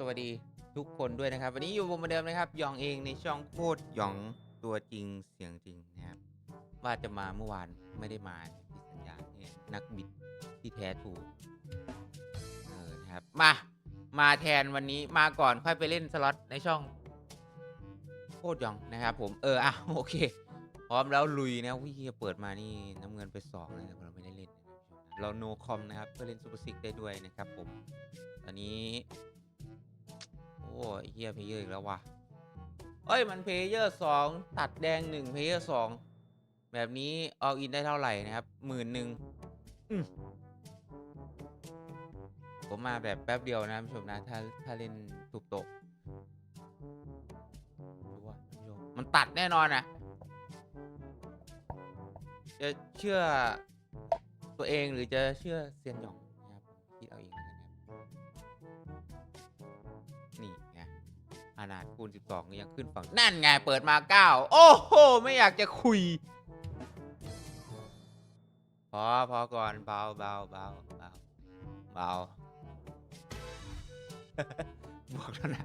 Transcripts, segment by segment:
สวัสดีทุกคนด้วยนะครับ วันนี้อยู่ผมเหมือนเดิมนะครับหยองเองในช่องโคตรหยองตัวจริงเสียงจริงนะครับ ว่าจะมาเมื่อวานไม่ได้มาที่สัญญาเนี่ยนักบิดที่แท้ถูกเออนะครับมามาแทนวันนี้มาก่อนค่อยไปเล่นสล็อตในช่องโคตรหยองนะครับ ผมเอออะโอเค พร้อมแล้วลุยนะวิเปิดมานี่น้ำเงินไปสองเลยเราไม่ได้เล่นเราโนคอมนะครับเพื่อเล่นซูเปอร์ซิกได้ด้วยนะครับผมตอนนี้ ยเฮียเพลเยอร์อีกแล้วว่ะเอ้ยมันเพลเยอร์สองตัดแดงหนึ่งเพลเยอร์สองแบบนี้เอาอินได้เท่าไหร่นะครับหมื่นหนึ่งอืมผมมาแบบแป๊บเดียวนะท่านผู้ชมนะถ้าถ้าเล่นถูกโตะดูว่าท่านผู้ชมมันตัดแน่นอนนะจะเชื่อตัวเองหรือจะเชื่อเซียนหยองนะครับผมคิดเอาเองแล้วกันนะ นาดคูณ 12 ยังขึ้นฝั่ง นั่นไงเปิดมา 9 โอ้โห ไม่อยากจะคุย พอพอก่อนเบาเบาเบาเบาเบาบวกแล้วนะ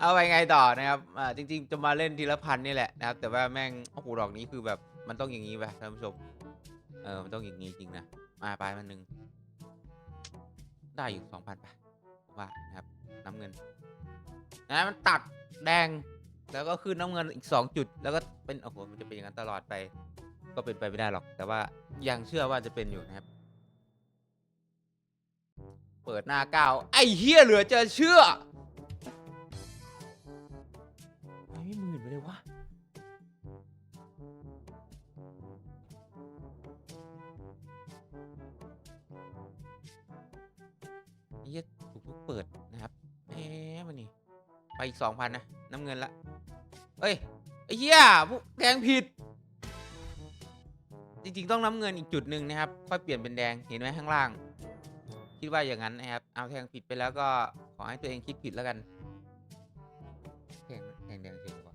เอาไปไงต่อนะครับอ่าจริง ๆ จะมาเล่นทีละพันนี่แหละนะครับ แต่ว่าแม่งโอ้โหดอกนี้คือแบบมันต้องอย่างนี้ไปท่านผู้ชมเออมันต้องอย่างนี้จริงนะมาไปมันหนึ่งได้อยู่สองพันไปว่านะครับน้ำเงิน นะมันตัดแดงแล้วก็ขึ้นน้ำเงินอีกสองจุด แล้วก็เป็นโอ้โหมันจะเป็นอย่างนั้นตลอดไป ก็เป็นไปไม่ได้หรอก แต่ว่ายังเชื่อว่าจะเป็นอยู่นะครับ เปิดหน้าก้าวไอ้เฮียเหลือจะเชื่อไม่หมื่นไปเลยวะเหี้ยถูกทุกเปิด ไปอีกสองพันนะ น้ำเงินละเอ้ยไอ้เหี้ยพวกแดงผิด จริงๆ ต้องน้ำเงินอีกจุดหนึ่งนะครับ ค่อยเปลี่ยนเป็นแดงเห็นไหมข้างล่าง คิดว่าอย่างนั้นนะครับ เอาแทงผิดไปแล้วก็ขอให้ตัวเองคิดผิดแล้วกันแทงแทงแดงเฉยดีกว่า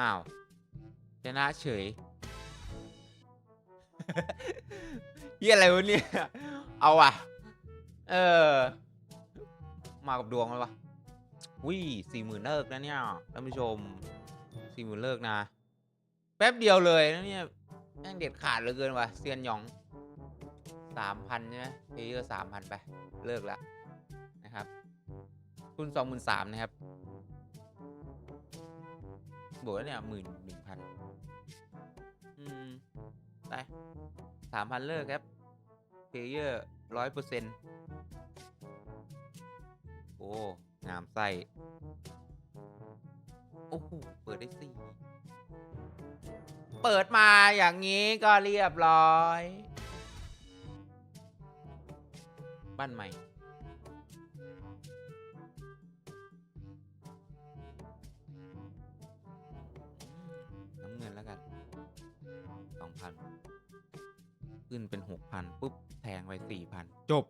อ้าวชนะเฉย เฮียอะไรวะเนี่ย เอาอะ เออ มากับดวงเลยวะวิสี่หมื่นเลิกนะเนี่ยท่านผู้ชมสี่หมื่นเลิกนะ แป๊บเดียวเลยนะเนี่ยแม่งเด็ดขาดเหลือเกินว่ะเซียนหยองสามพันใช่ไหมเพเยอร์สามพันไป เลิกแล้วนะครับทุนสองหมื่นสามนะครับบวกแล้วเนี่ยหมื่นหนึ่งพันอืม ไปสามพันเลิกครับเพลเยอร์ร้อยเปอร์เซ็นต์โอ้งามไส้โอ้โหเปิดได้สี่เปิดมาอย่างนี้ก็เรียบร้อย บ้านใหม่ น้ำเงินแล้วกันสองพัน ขึ้นเป็นหกพันปุ๊บ แทงไปสี่พันจบ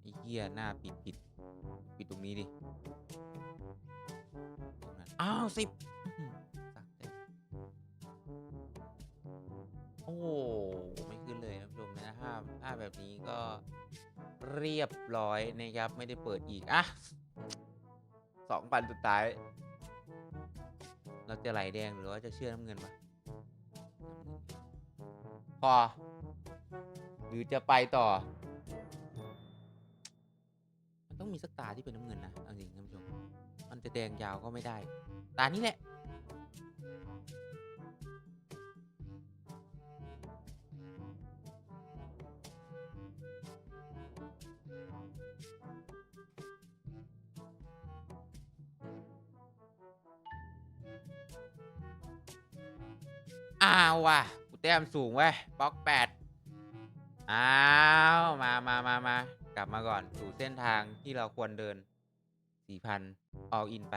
ไอ้เหี้ย หน้าปิดผิด ปิดตรงนี้ดิตรงนั้นอ้าวสิบ นี้ก็เรียบร้อยนะครับ ไม่ได้เปิดอีก อะสองพันสุดท้าย เราจะไหลแดงหรือว่าจะเชื่อน้ำเงินวะพอ หรือจะไปต่อ มันต้องมีสักตาที่เป็นน้ำเงินนะ เอาจริงท่านผู้ชม มันจะแดงยาวก็ไม่ได้ ตานี้แหละ อ้าวว่ะกูแต้มสูงเว้ยบล็อกแปดอ้าวมามามามา กลับมาก่อนสู่เส้นทางที่เราควรเดินสี่พันอออินไป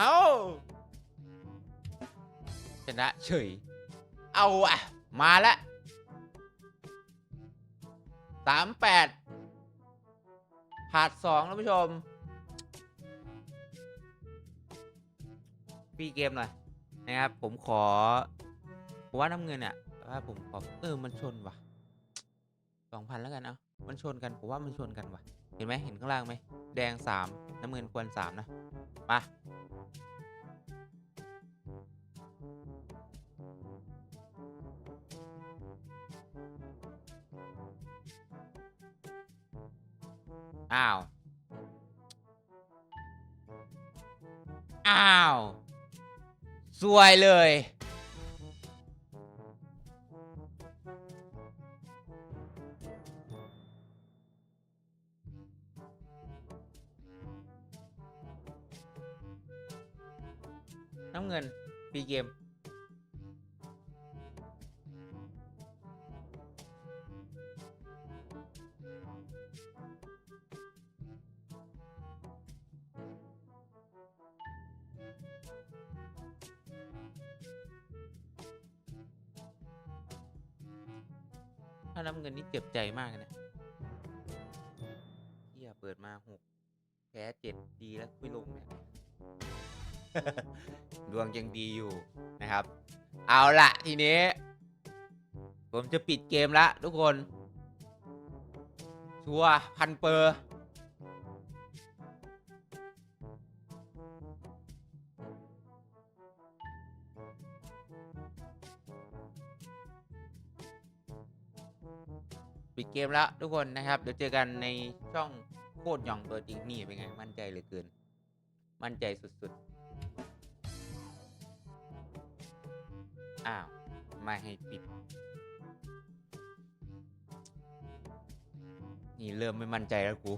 เอาชนะเฉย เอาอะมาละสามแปดผาดสองท่านผู้ชมฟรีเกมหน่อยนะครับ ผมขอผมว่าน้ำเงินอะว่าผมขอเออมันชนว่ะ สองพันแล้วกัน เอามันชนกัน ผมว่ามันชนกันว่ะ เห็นไหมเห็นข้างล่างไหม แดงสามน้ำเงินควรสามนะ มา อ้าว อ้าว สวยเลย น้ำเงินปีเกม ถ้าน้ำเงินนี่เจ็บใจมากเลยนะเฮียเปิดมาหกแพ้เจ็ดดีแล้วไม่ลงเนี่ย ดวงยังดีอยู่นะครับ เอาละทีนี้ ผมจะปิดเกมละทุกคน ชัวร์พันเปอร์ปิดเกมแล้วทุกคนนะครับ เดี๋ยวเจอกันในช่องโคตรหย่องตัวจริงนี่เป็นไง มั่นใจเหลือเกิน มั่นใจสุด ๆ อ้าว ไม่ให้ปิด นี่เริ่มไม่มั่นใจแล้วกู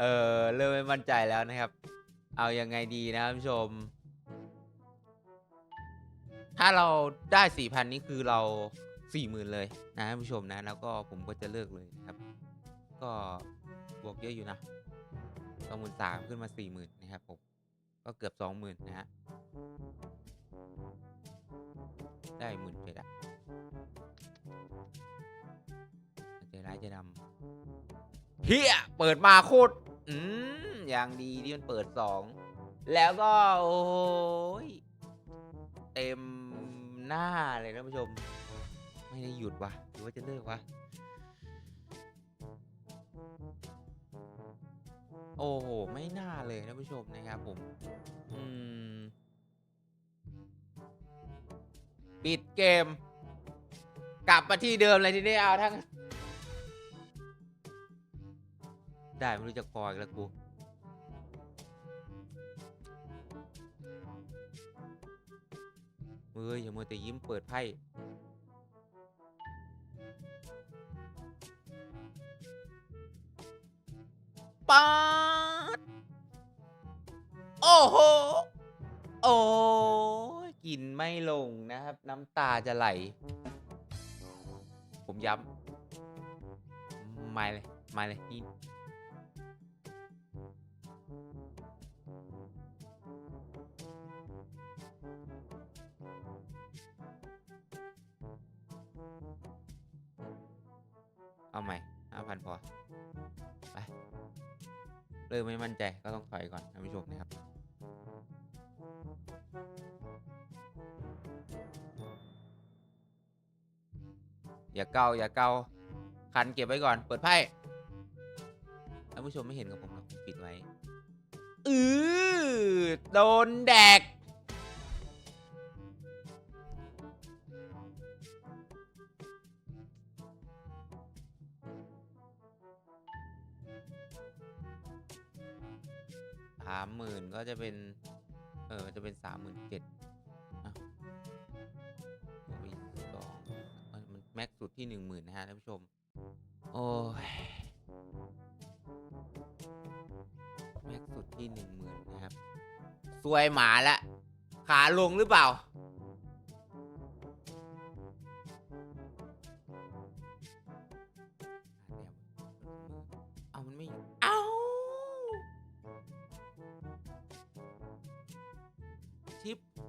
เออเริ่มไม่มั่นใจแล้วนะครับ เอายังไงดีนะท่านผู้ชม ถ้าเราได้สี่พันนี่คือเราสี่หมื่นเลยนะท่านผู้ชมนะ แล้วก็ผมก็จะเลิกเลยครับ ก็บวกเยอะอยู่นะสองหมื่นสามขึ้นมาสี่หมื่นนะครับผมก็เกือบสองหมื่นนะฮะ ได้หมื่นเจ็ดอะใจร้ายใจดำเฮียเปิดมาโคตรอืมอย่างดีที่มันเปิดสองแล้วก็ โอ้ยเต็มหน้าเลยนะผู้ชม ไม่ได้หยุดวะหรือว่าจะเลิกวะโอ้โห ไม่น่าเลยนะผู้ชมนะครับผม อืม ปิดเกม กลับมาที่เดิมเลยทีนี้เอาทั้ง ได้ไม่รู้จะคออีกแล้วกู เฮ้ยอย่ามัวแต่ยิ้มเปิดไพ่ป๊าดโอ้โห โอ้ กินไม่ลงนะครับ น้ำตาจะไหล ผมย้ำไม่เลยไม่เลยนี่เอาใหม่ห้าพันพอ ไป เริ่มไม่มั่นใจก็ต้องถอยก่อนท่านผู้ชมนะครับ อย่าเกาอย่าเกาคันเก็บไว้ก่อน เปิดไพ่ท่านผู้ชมไม่เห็นกับผมหรอกผมปิดไว้อือโดนแดก สามหมื่นก็จะเป็น เออจะเป็นสามหมื่นเจ็ด แม็กซ์สุดที่หนึ่งหมื่นนะฮะท่านผู้ชม โอ้ยแม็กซ์สุดที่หนึ่งหมื่นนะครับสวยหมาละขาลงหรือเปล่า เอามันไม่อยู่เอา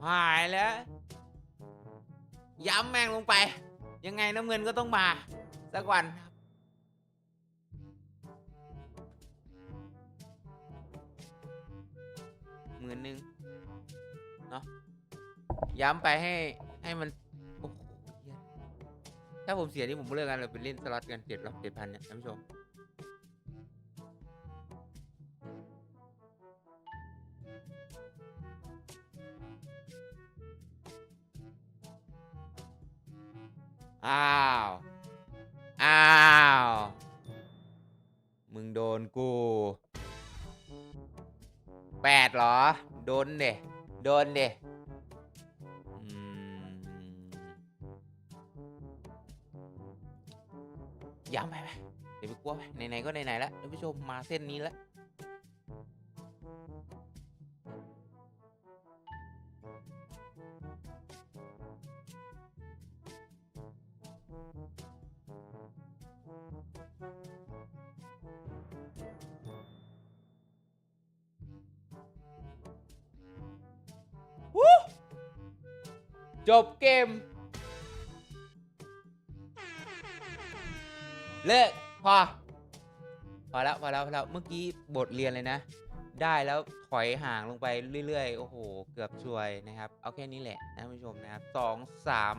หายแล้ว ย้ำแม่งลงไป ยังไงน้ำเงินก็ต้องมาสักวันครับหมื่นหนึ่งเนาะย้ำไปให้ให้มันโอ้โหเหี้ยถ้าผมเสียนี่ผมเลิกกันเลยไปเล่นสล็อตกันเจ็ดรอบเจ็ดพันเนี่ยท่านผู้ชม อ้าว อ้าว มึงโดนกูแปดเหรอ โดนเดโดนเดอืมย้ำไปไหมเดี๋ยวไปกลัวไปไหนๆก็ไหนๆแล้วท่านผู้ชมมาเส้นนี้แล้ว จบเกม เลิกพอ พอแล้วพอแล้วพอแล้วเมื่อกี้บทเรียนเลยนะ ได้แล้วถอยห่างลงไปเรื่อยๆ โอ้โห เกือบช่วยนะครับ เอาแค่นี้แหละนะท่านผู้ชมนะครับสองสาม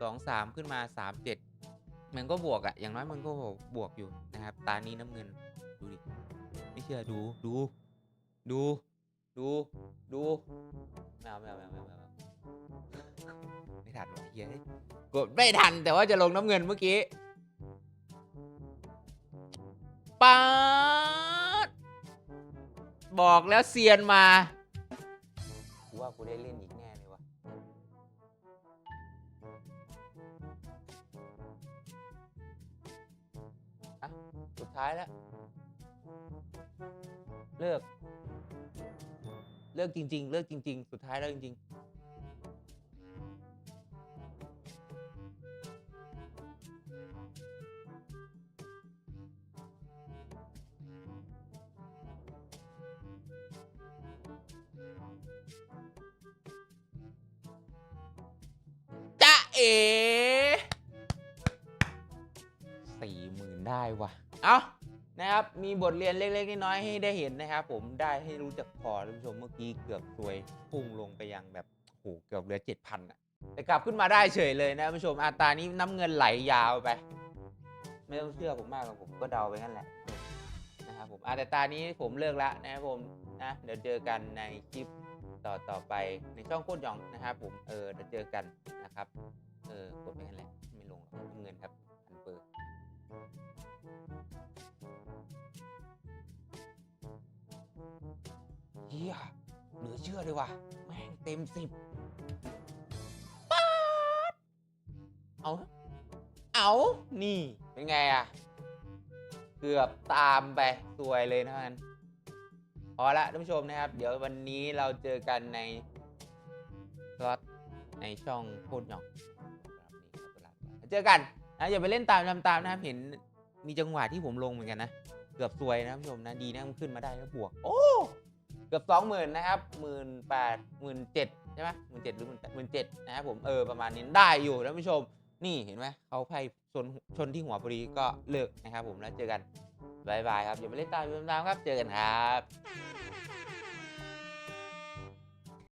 สองสามขึ้นมาสามเจ็ดมันก็บวกอะอย่างน้อยมันก็บวกอยู่นะครับ ตานี้น้ำเงินดูดิไม่เชื่อดูดู ดู ดู ดูไม่เอาไม่เอาไม่เอาไม่ เอาไม่เอาไม่ทันว่ะเฮียกดไม่ทันแต่ว่าจะลงน้ำเงินเมื่อกี้ป๊าดบอกแล้วเซียนมากูว่ากูได้เล่นอีกแน่เลยวะอะสุดท้ายแล้ว เลิก เลิกจริง ๆ เลิกจริง ๆ สุดท้ายเลิกจริง ๆ เอ๋สี่หมื่นได้วะเอานะครับ มีบทเรียนเล็ก ๆ น้อยๆให้ได้เห็นนะครับผมได้ให้รู้จักพอท่านผู้ชมเมื่อกี้เกือบซวยพุ่งลงไปยังแบบโหเกือบเหลือเจ็ดพันอะแต่กลับขึ้นมาได้เฉยเลยนะท่านผู้ชมอาตรานี้น้ำเงินไหลยาวไป ไม่ต้องเชื่อผมมากหรอกผมก็เดาไปงั้นแหละนะครับผมอาแต่ตานี้ผมเลิกละนะครับผมนะเดี๋ยวเจอกันในคลิปต่อต่อไปในช่องโคตรหยองนะครับผมเออเดี๋ยวเจอกันนะครับ เออกดไปงั้นแหละ ไม่ลงหรอกน้ำเงินครับพันเปอร์เฮียเหลือเชื่อเลยว่ะ แม่งเต็มสิบป๊าดเอา เอานี่ เป็นไงอะเกือบตามไปสวยเลยนะมันพอละท่านผู้ชมนะครับ เดี๋ยววันนี้เราเจอกันในสล็อตในช่องโคตรหยอง เจอกันนะอย่าไปเล่นตามตามตามนะครับเห็นมีจังหวะที่ผมลงเหมือนกันนะ เกือบซวยนะท่านผู้ชมนะดีนะมันขึ้นมาได้แล้วบวก โอ้เกือบสองหมื่นนะครับหมื่นแปดหมื่นเจ็ดใช่ไหมหมื่นเจ็ดหรือหมื่นหมื่นเจ็ดนะครับผมเออประมาณนี้ได้อยู่ท่านผู้ชม นี่เห็นไหมเขาไพ่ชนชนที่หัวพอดีก็เลิกนะครับผมแล้วเจอกันบายบายครับอย่าไปเล่นตามทำตามครับ เจอกันครับ